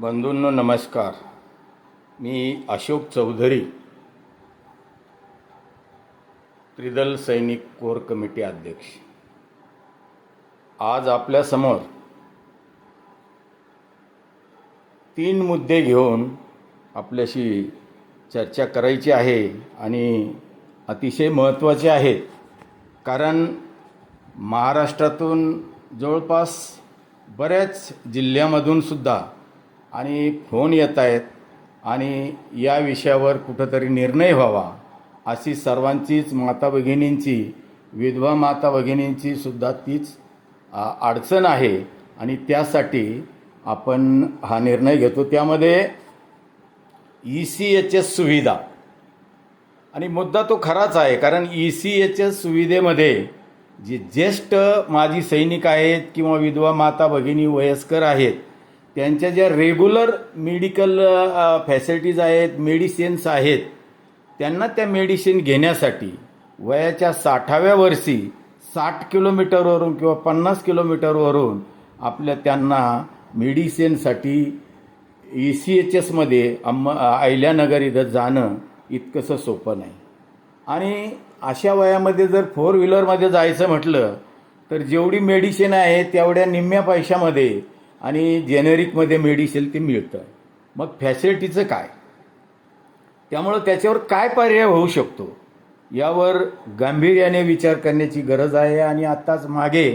बंधूंनो नमस्कार. मी अशोक चौधरी त्रिदल सैनिक core committee अध्यक्ष. आज आपल्यासमोर तीन मुद्दे घेऊन आपल्याशी चर्चा करायची आहे आणि अतिशय महत्त्वाचे आहेत कारण महाराष्ट्रातून जवळपास बऱ्याच जिल्ह्यामधून सुद्धा आणि फोन येत आहेत आणि या विषयावर कुठंतरी निर्णय व्हावा अशी सर्वांचीच माता भगिनींची विधवा माता भगिनींची सुद्धा तीच अडचण आहे आणि त्यासाठी आपण हा निर्णय घेतो. त्यामध्ये ई सी एच एस सुविधा. आणि मुद्दा तो खराच आहे कारण ई सी एच एस सुविधेमध्ये जे ज्येष्ठ माजी सैनिक आहेत किंवा विधवा माता भगिनी वयस्कर आहेत त्यांच्या ज्या रेग्युलर मेडिकल फॅसिलिटीज आहेत मेडिसिन्स आहेत त्यांना त्या मेडिसिन घेण्यासाठी वयाच्या साठाव्या वर्षी साठ किलोमीटरवरून किंवा पन्नास किलोमीटरवरून आपल्या त्यांना मेडिसिनसाठी ई सी एच एसमध्ये अम्म अहिल्यानगर इथं जाणं इतकंसं सोपं नाही. आणि अशा वयामध्ये जर फोर व्हीलरमध्ये जायचं म्हटलं तर जेवढी मेडिसिन आहे तेवढ्या निम्म्या पैशामध्ये आणि जेनेरिकमध्ये मेडिसिन ते मिळतं. मग फॅसिलिटीचं काय? त्यामुळं त्याच्यावर काय पर्याय होऊ शकतो? यावर गांभीर्याने विचार करण्याची गरज आहे. आणि आत्ताच मागे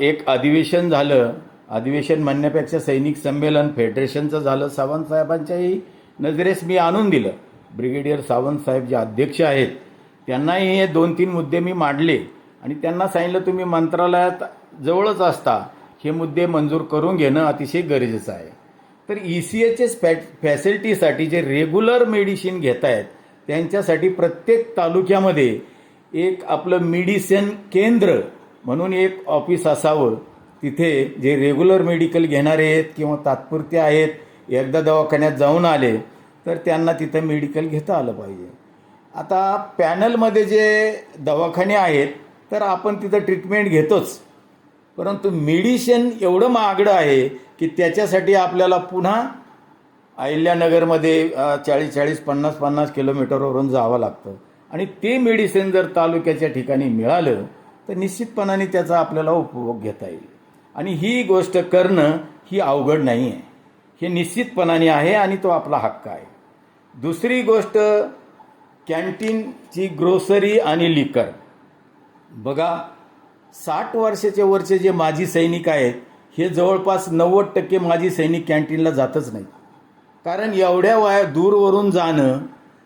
एक अधिवेशन झालं. अधिवेशन म्हणण्यापेक्षा सैनिक संमेलन फेडरेशनचं झालं. सावंतसाहेबांच्याही नजरेस मी आणून दिलं. ब्रिगेडियर सावंतसाहेब जे अध्यक्ष आहेत त्यांनाही हे दोन तीन मुद्दे मी मांडले. आणि त्यांना सांगितलं तुम्ही मंत्रालयात जवळच असता. हे मुद्दे मंजूर करून घेणं अतिशय गरजेचं आहे. तर ई सी एच एस फॅ फॅसिलिटीसाठी जे रेग्युलर मेडिसिन घेत आहेत त्यांच्यासाठी प्रत्येक तालुक्यामध्ये एक आपलं मेडिसिन केंद्र म्हणून एक ऑफिस असावं. तिथे जे रेग्युलर मेडिकल घेणारे आहेत किंवा तात्पुरते आहेत एकदा दवाखान्यात जाऊन आले तर त्यांना तिथं मेडिकल घेता आलं पाहिजे. आता पॅनलमध्ये जे दवाखाने आहेत तर आपण तिथं ट्रीटमेंट घेतोच. परंतु मेडिसिन एवढं महागडं आहे की त्याच्यासाठी आपल्याला पुन्हा अहिल्यानगरमध्ये चाळीस चाळीस पन्नास पन्नास किलोमीटरवरून जावं लागतं. आणि ते मेडिसिन जर तालुक्याच्या ठिकाणी मिळालं तर निश्चितपणाने त्याचा आपल्याला उपभोग घेता येईल. आणि ही गोष्ट करणं ही अवघड नाही आहे. हे निश्चितपणाने आहे आणि तो आपला हक्क आहे. दुसरी गोष्ट कॅन्टीनची ग्रोसरी आणि लिकर बघा साठ वर्षाच्या वरचे जे माजी सैनिक आहेत हे जवळपास नव्वद टक्के माजी सैनिक कॅन्टीनला जातच नाही कारण एवढ्या वया दूरवरून जाणं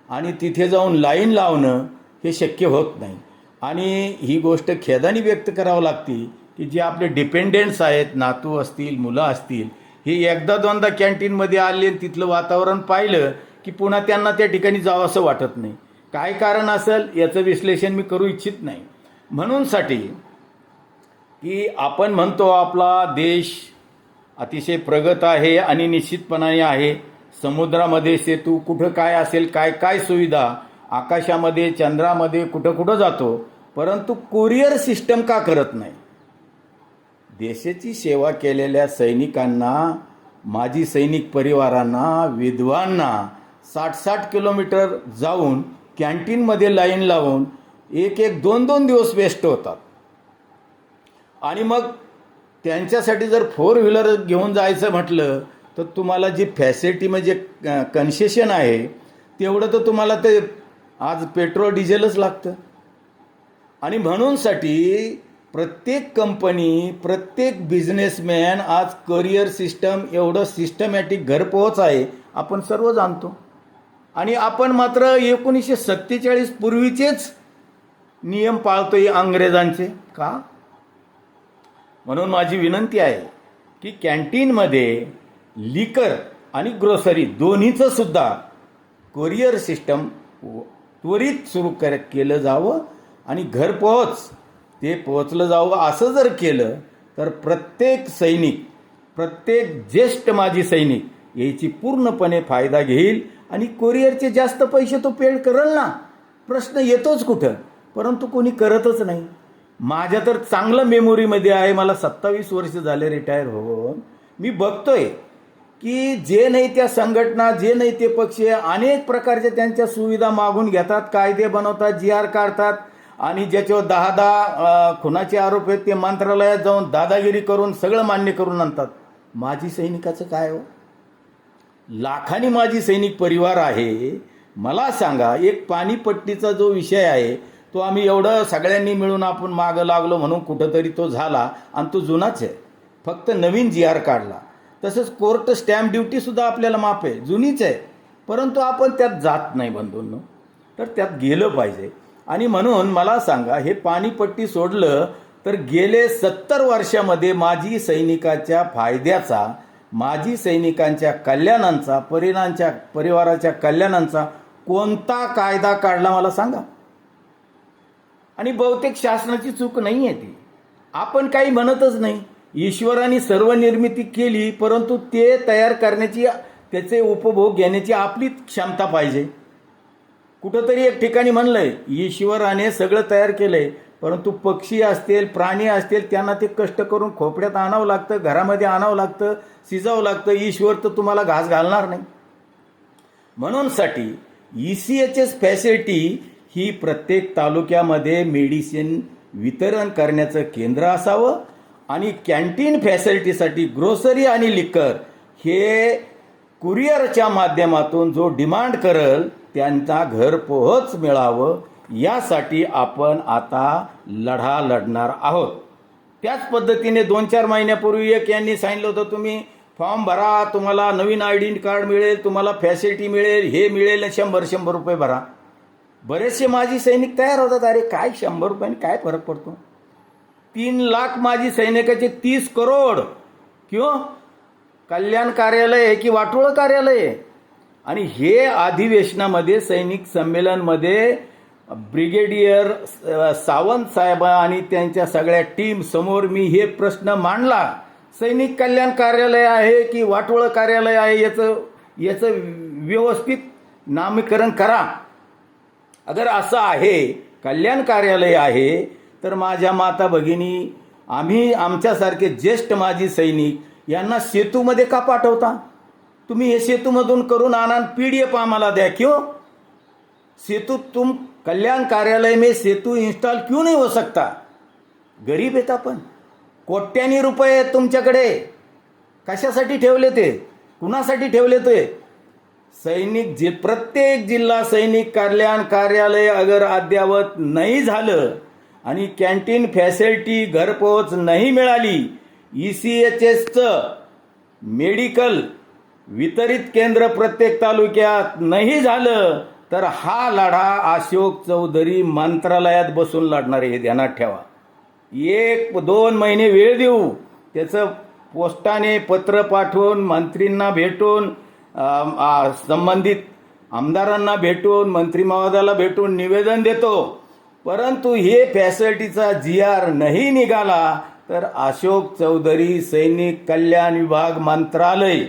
आणि तिथे जाऊन लाईन लावणं हे शक्य होत नाही. आणि ही गोष्ट खेदानी व्यक्त करावं लागते की जे आपले डिपेंडेंट्स आहेत नातू असतील मुलं असतील हे एकदा दोनदा कॅन्टीनमध्ये आले आणि तिथलं वातावरण पाहिलं की पुन्हा त्यांना त्या ठिकाणी जावं असं वाटत नाही. काय कारण असेल याचं विश्लेषण मी करू इच्छित नाही. म्हणूनसाठी की आपण म्हणतो आपला देश अतिशय प्रगत आहे आणि निश्चितपणाने आहे. समुद्रामध्ये सेतू कुठं काय असेल काय काय सुविधा? आकाशामध्ये चंद्रामध्ये कुठं कुठं जातो? परंतु कुरिअर सिस्टम का करत नाही? देशाची सेवा केलेल्या सैनिकांना माजी सैनिक परिवारांना विधवांना साठ साठ किलोमीटर जाऊन कॅन्टीनमध्ये लाईन लावून एक एक दोन दोन दिवस वेस्ट होतात. आणि मग त्यांच्यासाठी जर फोर व्हीलर घेऊन जायचं म्हटलं तर तुम्हाला जी फॅसिलिटी म्हणजे कन्सेशन आहे तेवढं तर तुम्हाला ते आज पेट्रोल डिझेलच लागतं. आणि म्हणूनसाठी प्रत्येक कंपनी प्रत्येक बिझनेसमॅन आज करिअर सिस्टम एवढं सिस्टमॅटिक घरपोच आहे आपण सर्व जाणतो. आणि आपण मात्र एकोणीसशे सत्तेचाळीस पूर्वीचेच नियम पाळतो आहे अंग्रेजांचे. का? म्हणून माझी विनंती आहे की कॅन्टीनमध्ये लिकर आणि ग्रोसरी दोन्हीचं सुद्धा कोरिअर सिस्टम त्वरित सुरू कर केलं जावं आणि घरपोच ते पोहोचलं जावं असं जर केलं तर प्रत्येक सैनिक प्रत्येक ज्येष्ठ माजी सैनिक याची पूर्णपणे फायदा घेईल आणि कोरिअरचे जास्त पैसे तो पेड करेल ना. प्रश्न येतोच कुठं? परंतु कोणी करतच नाही. माझ्या तर चांगलं मेमोरीमध्ये आहे. मला सत्तावीस वर्ष झाले रिटायर होऊन. मी बघतोय की जे नाही त्या संघटना जे नाही ते पक्ष अनेक प्रकारच्या त्यांच्या सुविधा मागून घेतात कायदे बनवतात जी आर काढतात आणि ज्याच्यावर दहा दहा खुनाचे आरोप आहेत ते मंत्रालयात जाऊन दादागिरी करून सगळं मान्य करून आणतात. माजी सैनिकाचं काय हो? लाखांनी माजी सैनिक परिवार आहे. मला सांगा एक पाणीपट्टीचा जो विषय आहे तो आम्ही एवढं सगळ्यांनी मिळून आपण मागं लागलो म्हणून कुठंतरी तो झाला आणि तो जुनाच आहे. फक्त नवीन जी आर काढला. तसंच कोर्ट स्टॅम्प ड्युटीसुद्धा आपल्याला माफ आहे. जुनीच आहे. परंतु आपण त्यात जात नाही बंधूंनो. तर त्यात गेलं पाहिजे. आणि म्हणून मला सांगा हे पाणीपट्टी सोडलं तर गेले सत्तर वर्षामध्ये माजी सैनिकाच्या फायद्याचा माजी सैनिकांच्या कल्याणांचा परिणांच्या परिवाराच्या कल्याणांचा कोणता कायदा काढला मला सांगा? आणि बहुतेक शासनाची चूक नाही आहे ती. आपण काही म्हणतच नाही. ईश्वराने सर्व निर्मिती केली परंतु ते तयार करण्याची त्याचे उपभोग घेण्याची आपली क्षमता पाहिजे. कुठंतरी एक ठिकाणी म्हणलंय ईश्वराने सगळं तयार केलंय परंतु पक्षी असतील प्राणी असतील त्यांना ते कष्ट करून खोपड्यात आणावं लागतं घरामध्ये आणावं लागतं शिजावं लागतं ईश्वर तर तुम्हाला घास घालणार नाही. म्हणूनसाठी E C H S facility ही प्रत्येक तालुक्यामध्ये मेडिसिन वितरण करण्याचं केंद्र असावं आणि कॅन्टीन फॅसिलिटीसाठी ग्रोसरी आणि लिकर हे कुरिअरच्या माध्यमातून जो डिमांड करल त्यांचा घरपोहोच मिळावं यासाठी आपण आता लढा लढणार आहोत. त्याच पद्धतीने दोन चार महिन्यापूर्वी एक यांनी सांगितलं होतं तुम्ही फॉर्म भरा तुम्हाला नवीन आय डी कार्ड मिळेल तुम्हाला फॅसिलिटी मिळेल हे मिळेल शंभर शंभर रुपये भरा. बरेचसे माजी सैनिक तयार होतात. अरे काय शंभर रुपयाने काय फरक पडतो? तीन लाख माजी सैनिकाचे तीस करोड. किंवा कल्याण कार्यालय आहे की वाटोळ कार्यालय आहे? आणि हे अधिवेशनामध्ये सैनिक संमेलनमध्ये ब्रिगेडियर सावंत साहेब आणि त्यांच्या सगळ्या टीम समोर मी हे प्रश्न मांडला. सैनिक कल्याण कार्यालय आहे की वाटोळ कार्यालय आहे याचं याचं व्यवस्थित नामीकरण करा. अगर असं आहे कल्याण कार्यालय आहे तर माझ्या माता भगिनी आम्ही आमच्यासारखे ज्येष्ठ माजी सैनिक यांना सेतूमध्ये का पाठवता? तुम्ही हे सेतूमधून करून आणा पी डी एफ आम्हाला द्या क्यों? सेतू तुम कल्याण कार्यालय में सेतू इंस्टॉल क्यों नहीं हो सकता? गरीब आहेत आपण. कोट्यानी रुपये आहेत तुमच्याकडे. कशासाठी ठेवले ते? कुणासाठी ठेवले ते? सैनिक जे प्रत्येक जिल्हा सैनिक कल्याण कार्यालय अगर अद्यावत नाही झालं आणि कॅन्टीन फॅसिलिटी घरपोच नाही मिळाली ई सी एच एसचं मेडिकल वितरित केंद्र प्रत्येक तालुक्यात नाही झालं तर हा लढा अशोक चौधरी मंत्रालयात बसून लढणार हे ध्यानात ठेवा. एक दोन महिने वेळ देऊ त्याचं पोस्टाने पत्र पाठवून मंत्रींना भेटून संबंधित आमदारांना भेटून मंत्री महोदयाला भेटून निवेदन देतो. परंतु हे फॅसिलिटीचा जी आर नाही निघाला तर अशोक चौधरी सैनिक कल्याण विभाग मंत्रालय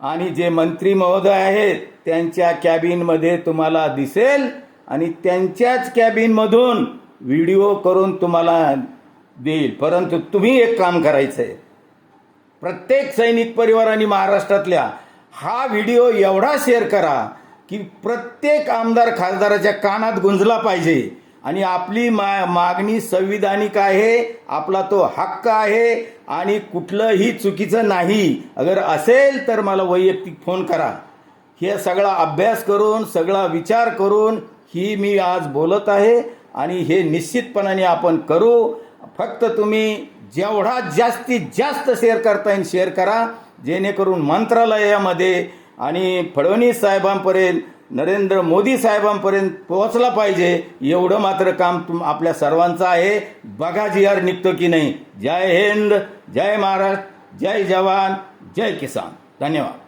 आणि जे मंत्री महोदय आहेत त्यांच्या कॅबिनमध्ये तुम्हाला दिसेल आणि त्यांच्याच कॅबिनमधून व्हिडिओ करून तुम्हाला देईल. परंतु तुम्ही एक काम करायचं आहे प्रत्येक सैनिक परिवाराने महाराष्ट्रातल्या हा व्हिडिओ एवढा शेअर करा की प्रत्येक आमदार खासदाराच्या कानात गुंजला पाहिजे. आणि आपली मा मागणी संविधानिक आहे आपला तो हक्क आहे आणि कुठलंही चुकीचं नाही. अगर असेल तर मला वैयक्तिक फोन करा. हे सगळा अभ्यास करून सगळा विचार करून ही मी आज बोलत आहे आणि हे निश्चितपणाने आपण करू. फक्त तुम्ही जेवढा जास्तीत जास्त शेअर करता येईल शेअर करा जेणेकरून मंत्रालयामध्ये आणि फडणवीस साहेबांपर्यंत नरेंद्र मोदी साहेबांपर्यंत पोहोचला पाहिजे एवढं मात्र काम तुम आपल्या सर्वांचं आहे. बघा जी आर निघतो की नाही. जय हिंद जय महाराष्ट्र जय जवान जय किसान. धन्यवाद.